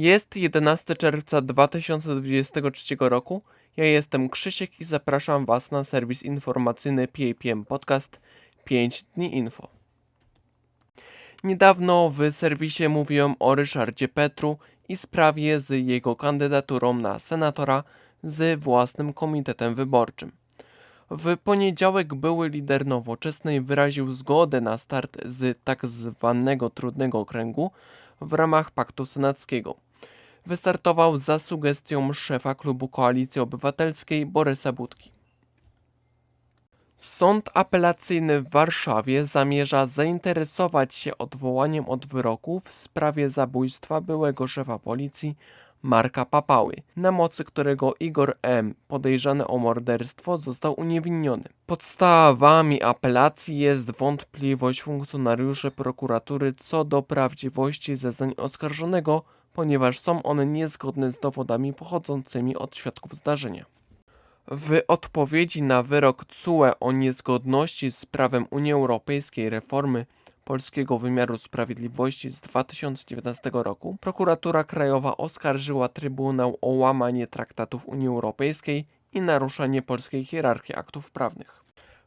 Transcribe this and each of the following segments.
Jest 11 czerwca 2023 roku. Ja jestem Krzysiek i zapraszam Was na serwis informacyjny PAPM Podcast 5 dni info. Niedawno w serwisie mówiłem o Ryszardzie Petru i sprawie z jego kandydaturą na senatora z własnym komitetem wyborczym. W poniedziałek były lider nowoczesnej wyraził zgodę na start z tak zwanego trudnego okręgu w ramach paktu senackiego. Wystartował za sugestią szefa klubu Koalicji Obywatelskiej Borysa Budki. Sąd apelacyjny w Warszawie zamierza zainteresować się odwołaniem od wyroku w sprawie zabójstwa byłego szefa policji Marka Papały, na mocy którego Igor M., podejrzany o morderstwo, został uniewinniony. Podstawami apelacji jest wątpliwość funkcjonariuszy prokuratury co do prawdziwości zeznań oskarżonego, ponieważ są one niezgodne z dowodami pochodzącymi od świadków zdarzenia. W odpowiedzi na wyrok CUE o niezgodności z prawem Unii Europejskiej reformy polskiego wymiaru sprawiedliwości z 2019 roku, prokuratura krajowa oskarżyła Trybunał o łamanie traktatów Unii Europejskiej i naruszenie polskiej hierarchii aktów prawnych.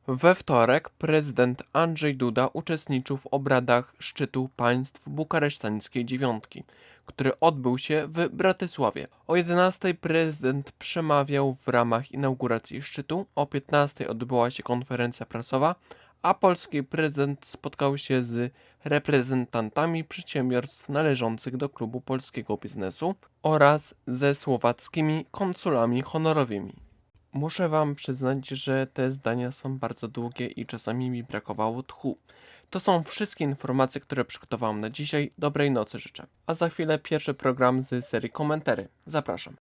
We wtorek prezydent Andrzej Duda uczestniczył w obradach szczytu państw bukaresztańskiej dziewiątki, który odbył się w Bratysławie. O 11 prezydent przemawiał w ramach inauguracji szczytu, o 15 odbyła się konferencja prasowa, a polski prezydent spotkał się z reprezentantami przedsiębiorstw należących do klubu polskiego biznesu oraz ze słowackimi konsulami honorowymi. Muszę Wam przyznać, że te zdania są bardzo długie i czasami mi brakowało tchu. To są wszystkie informacje, które przygotowałem na dzisiaj. Dobrej nocy życzę. A za chwilę pierwszy program z serii komentarzy. Zapraszam.